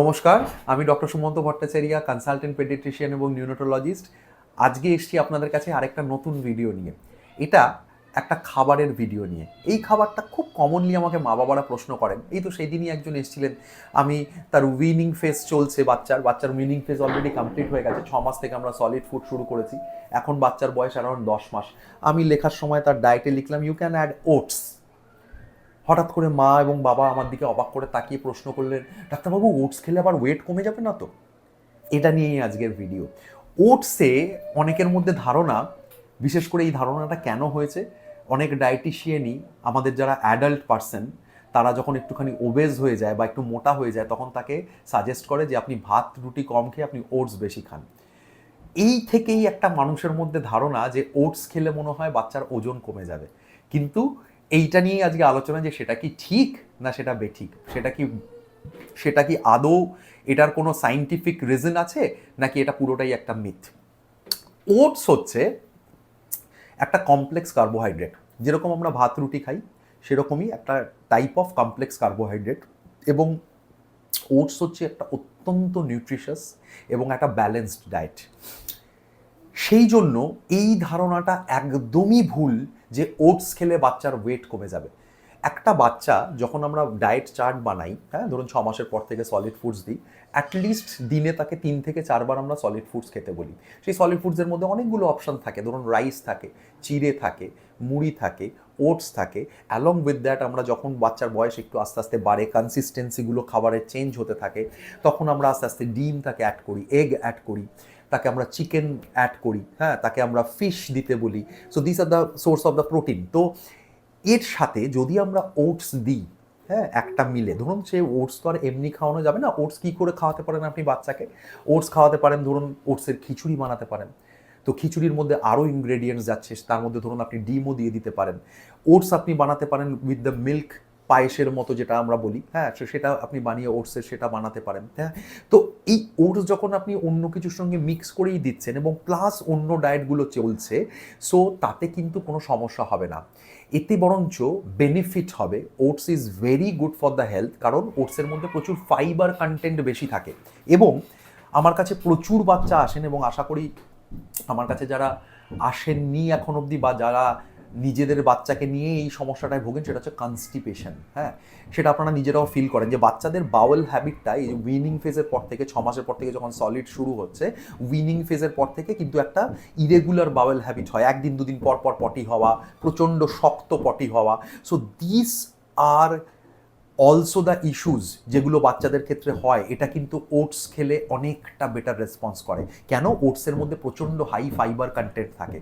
নমস্কার, আমি doctor Sumanta Bhattacharya consultant paediatrician এবং নিউরোটোলজিস্ট আজকে এসছি আপনাদের কাছে আরেকটা নতুন ভিডিও নিয়ে। এটা একটা খাবারের ভিডিও নিয়ে। এই খাবারটা খুব কমনলি আমাকে মা বাবারা প্রশ্ন করেন। এই তো সেই দিনই একজন এসেছিলেন। আমি তার উইনিং ফেজ চলছে বাচ্চার। বাচ্চার উইনিং ফেজ অলরেডি কমপ্লিট হয়ে গেছে। ছ মাস থেকে আমরা সলিড ফুড শুরু করেছি। এখন বাচ্চার বয়স অ্যারাউন্ড দশ মাস। আমি লেখার সময় তার ডায়েটে লিখলাম ইউ ক্যান অ্যাড ওটস হঠাৎ করে মা এবং বাবা আমার দিকে অবাক করে তাকিয়ে প্রশ্ন করলেন, ডাক্তারবাবু ওটস খেলে আবার ওয়েট কমে যাবে না তো? এটা নিয়েই আজকের ভিডিও ওটসে অনেকের মধ্যে ধারণা, বিশেষ করে এই ধারণাটা কেন হয়েছে? অনেক ডায়েটিশিয়ানই আমাদের যারা অ্যাডাল্ট পার্সন তারা যখন একটুখানি ওবেজ হয়ে যায় বা একটু মোটা হয়ে যায়, তখন তাকে সাজেস্ট করে যে, আপনি ভাত, রুটি কম খেয়ে আপনি ওটস বেশি খান। এই থেকেই একটা মানুষের মধ্যে ধারণা যে ওটস খেলে মনে হয় বাচ্চার ওজন কমে যাবে। কিন্তু এইটা নিয়েই আজকে আলোচনা যে সেটা কি ঠিক না সেটা বেঠিক? সেটা কি সেটা কি আদৌ এটার কোনো সাইন্টিফিক রিজন আছে নাকি এটা পুরোটাই একটা মিথ ওটস হচ্ছে একটা কমপ্লেক্স কার্বোহাইড্রেট যেরকম আমরা ভাত, রুটি খাই, সেরকমই একটা টাইপ অফ কমপ্লেক্স কার্বোহাইড্রেট এবং ওটস হচ্ছে একটা অত্যন্ত নিউট্রিশাস এবং একটা ব্যালেন্সড ডায়েট সেই জন্য এই ধারণাটা একদমই ভুল যে ওটস খেলে বাচ্চার ওয়েট কমে যাবে। একটা বাচ্চা যখন আমরা ডায়েট চার্ট বানাই হ্যাঁ ধরুন ছ মাসের পর থেকে সলিড ফুডস দিই অ্যাটলিস্ট দিনে তাকে তিন থেকে চারবার আমরা সলিড ফুডস খেতে বলি। সেই সলিড ফুডসের মধ্যে অনেকগুলো অপশান থাকে, ধরুন রাইস থাকে, চিড়ে থাকে, মুড়ি থাকে ওটস থাকে। অ্যালং উইথ দ্যাট আমরা যখন বাচ্চার বয়স একটু আস্তে আস্তে বাড়ে কনসিস্টেন্সিগুলো খাবারের চেঞ্জ হতে থাকে, তখন আমরা আস্তে আস্তে ডিম তাকে অ্যাড করি এগ অ্যাড করি, তাকে আমরা চিকেন অ্যাড করি হ্যাঁ তাকে আমরা ফিশ দিতে বলি। So this are the source of the protein তো, এর সাথে যদি আমরা ওটস দিই হ্যাঁ একটা মিলে, ধরুন সে ওটস তো আর এমনি খাওয়ানো যাবে না ওটস কী করে খাওয়াতে পারেন আপনি বাচ্চাকে? ওটস খাওয়াতে পারেন, ধরুন ওটসের খিচুড়ি বানাতে পারেন। তো খিচুড়ির মধ্যে আরও ইনগ্রেডিয়েন্টস যাচ্ছে, তার মধ্যে ধরুন আপনি ডিমও দিয়ে দিতে পারেন। ওটস আপনি বানাতে পারেন উইথ দ্য মিল্ক পায়েসের মতো যেটা আমরা বলি হ্যাঁ সেটা আপনি বানিয়ে ওটসের সেটা বানাতে পারেন হ্যাঁ। তো এই ওটস যখন আপনি অন্য কিছুর সঙ্গে মিক্স করেই দিচ্ছেন এবং প্লাস অন্য ডায়েটগুলো চলছে সো তাতে কিন্তু কোনো সমস্যা হবে না। এতে বরঞ্চ বেনিফিট হবে। Oats is very good for the health কারণ ওটসের মধ্যে প্রচুর ফাইবার কন্টেন্ট বেশি থাকে। এবং আমার কাছে প্রচুর বাচ্চা আসেন এবং আশা করি আমার কাছে যারা আসেননি এখন অবধি বা যারা নিজেদের বাচ্চাকে নিয়ে এই সমস্যাটায় ভোগেন, সেটা হচ্ছে কনস্টিপেশন হ্যাঁ? সেটা আপনারা নিজেরাও ফিল করেন যে বাচ্চাদের বাউল হ্যাবিটটা এই উইনিং ফেজের পর থেকে, ছ মাসের পর থেকে যখন সলিড শুরু হচ্ছে উইনিং ফেজের পর থেকে কিন্তু একটা ইরেগুলার বাউল হ্যাবিট হয়। একদিন দুদিন পর পর পটি হওয়া, প্রচণ্ড শক্ত পটি হওয়া। So this are also the issues যেগুলো বাচ্চাদের ক্ষেত্রে হয়, এটা কিন্তু ওটস খেলে অনেকটা বেটার রেসপন্স করে। কেন? ওটসের মধ্যে প্রচণ্ড হাই ফাইবার কন্টেন্ট থাকে।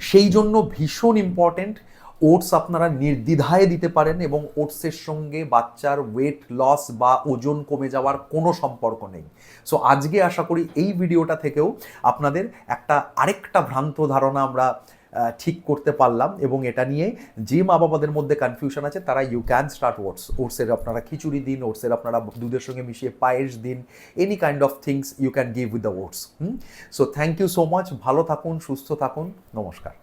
সেই জন্য ভীষণ ইম্পর্টেন্ট ওটস আপনারা নির্দ্বিধায় দিতে পারেন এবং ওটসের সঙ্গে বাচ্চার ওয়েট লস বা ওজন কমে যাওয়ার কোনো সম্পর্ক নেই। সো আজকে আশা করি এই ভিডিওটা থেকেও আপনাদের একটা আরেকটা ভ্রান্ত ধারণা আমরা ঠিক করতে পারলাম এবং এটা নিয়ে যে মা বাবাদের মধ্যে কনফিউশন আছে, তারা ইউ ক্যান স্টার্ট ওটস ওটসের আপনারা খিচুড়ি দিন, ওটসের আপনারা দুধের সঙ্গে মিশিয়ে পায়েস দিন any kind of things you can give with the oats so thank you so much ভালো থাকুন, সুস্থ থাকুন। নমস্কার।